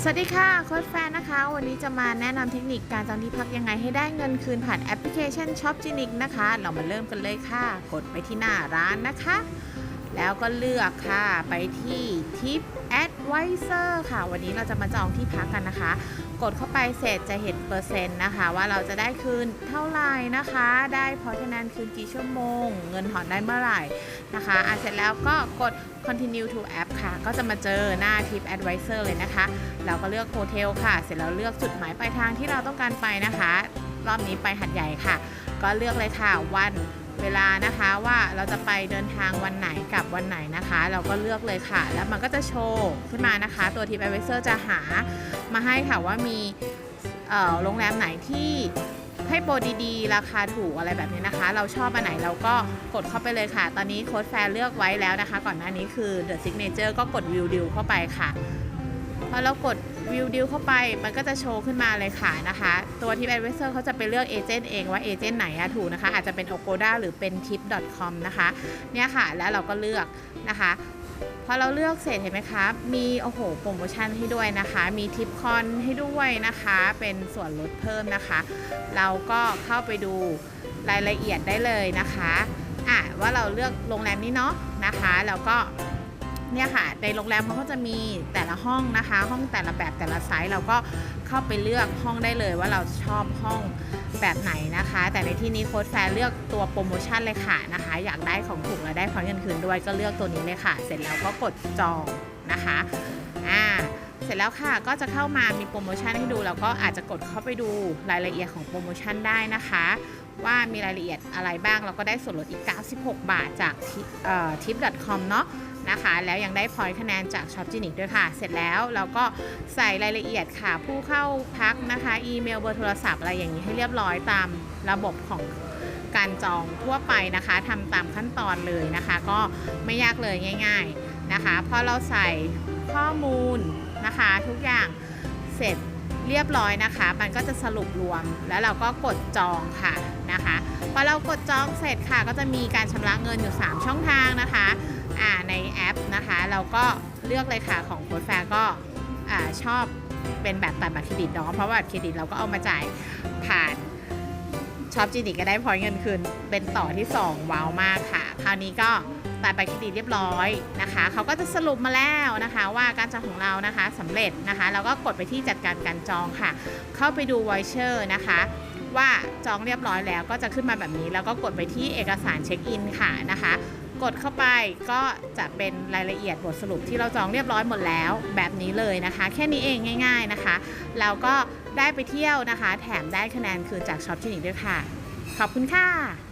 สวัสดีค่ะโค้ชแฟนนะคะ วันนี้จะมาแนะนำเทคนิคการจองที่พักยังไงให้ได้เงินคืนผ่านแอปพลิเคชันช็อปจินิกนะคะ เรามาเริ่มกันเลยค่ะ กดไปที่หน้าร้านนะคะ แล้วก็เลือกค่ะไปที่ทิป Advisor ค่ะ วันนี้เราจะมาจองที่พักกันนะคะ กดเข้าไปเสร็จจะเห็นเปอร์เซ็นต์นะคะ ว่าเราจะได้คืนเท่าไหร่นะคะ ได้พอคะแนนคืนกี่ชั่วโมง เงินถอนได้เมื่อไหร่นะคะอะเสร็จแล้วก็กด continue to app ค่ะ ก็จะมาเจอหน้า trip Advisor เลยนะคะ เราก็เลือกโฮเทลค่ะ เสร็จแล้วเลือกจุดหมายปลายทางที่เราต้องการไปนะคะ รอบนี้ไปหัดใหญ่ค่ะ ก็เลือกเลยค่ะวัน เวลานะคะว่าเราจะไปเดินทางวันไหนกลับวันไหนนะคะ เราก็เลือกเลยค่ะ แล้วมันก็จะโชว์ขึ้นมานะคะ ตัวที t r i p Advisor จะหามาให้ค่ะว่ามีโรงแรมไหนที่ให้โปรดีๆ ราคาถูกอะไรแบบนี้นะคะ เราชอบอันไหนเราก็กดเข้าไปเลยค่ะ ตอนนี้โค้ดแฟร์เลือกไว้แล้วนะคะ ก่อนหน้านี้คือ The Signature ก็กด View Deal เข้าไปค่ะ พอเรากดวิวดิวเข้าไปมันก็จะโชว์ขึ้นมาเลยค่ะนะคะ ตัวทิปแอดเวเซอร์เขาจะไปเลือกเอเจนต์เองว่าเอเจนต์ไหนอะถูกนะคะ อาจจะเป็น Agoda หรือเป็น tip.com นะคะเนี่ยค่ะ แล้วเราก็เลือกนะคะพอเราเลือกเสร็จเห็นไหมคะ มีโอ้โหโปรโมชั่นให้ด้วยนะคะ มีทิปคอนให้ด้วยนะคะ เป็นส่วนลดเพิ่มนะคะ เราก็เข้าไปดูรายละเอียดได้เลยนะคะอะว่าเราเลือกโรงแรมนี้เนาะนะคะ แล้วก็ เนี่ยค่ะในโรงแรมเขาก็จะมีแต่ละห้องนะคะ ห้องแต่ละแบบแต่ละไซส์เราก็เข้าไปเลือกห้องได้เลยว่าเราชอบห้องแบบไหนนะคะ แต่ในที่นี้โค้ดแฟร์เลือกตัวโปรโมชั่นเลยค่ะนะคะ อยากได้ของถูกและได้พอยต์เงินคืนด้วยก็เลือกตัวนี้เลยค่ะ เสร็จแล้วก็กดจองนะคะอ่าเสร็จแล้วค่ะก็จะเข้ามามีโปรโมชั่นให้ดูแล้วก็อาจจะกดเข้าไปดูรายละเอียดของโปรโมชั่นได้นะคะ ว่ามีรายละเอียดอะไรบ้างแล้วก็ได้ส่วนลดอีก 96 บาทจากทิป .com เนาะ นะคะ แล้วยังได้พอยต์คะแนนจากช็อปจินิกด้วยค่ะ เสร็จแล้วเราก็ใส่รายละเอียดค่ะ ผู้เข้าพักนะคะ อีเมลเบอร์โทรศัพท์อะไรอย่างนี้ให้เรียบร้อยตามระบบของการจองทั่วไปนะคะทำตามขั้นตอนเลยนะคะ ก็ไม่ยากเลยง่าย ๆนะคะพอเราใส่ข้อมูลนะคะ ทุกอย่างเสร็จเรียบร้อยนะคะ มันก็จะสรุปรวมแล้วเราก็กดจองค่ะนะคะพอเรากดจองเสร็จค่ะ ก็จะมีการชำระเงินอยู่ 3 ช่องทางนะคะ อ่าในแอปนะคะ เราก็เลือกเลยค่ะของโค้ดแฟร์ก็อ่าชอบเป็นแบบตัดบัตรเครดิตเนาะเพราะว่าบัตรเครดิตเราก็เอามาจ่ายผ่านช็อปจีนิก็ได้พอยเงินคืนเป็นต่อที่ 2 ว้าวมากค่ะ คราวนี้ก็ตัดบัตรเครดิตเรียบร้อยนะคะ เขาก็จะสรุปมาแล้วนะคะ ว่าการจองของเรานะคะสำเร็จนะคะ เราก็กดไปที่จัดการการจองค่ะ เข้าไปดูไวเชอร์นะคะ ว่าจองเรียบร้อยแล้วก็จะขึ้นมาแบบนี้ แล้วก็กดไปที่เอกสารเช็คอินค่ะนะคะ กดเข้าไปก็จะเป็นรายละเอียดบทสรุปที่เราจองเรียบร้อยหมดแล้ว แบบนี้เลยนะคะ แค่นี้เองง่าย ๆนะคะ เราก็ได้ไปเที่ยวนะคะ แถมได้คะแนนคืนจากช็อปชินิกด้วยค่ะ ขอบคุณค่ะ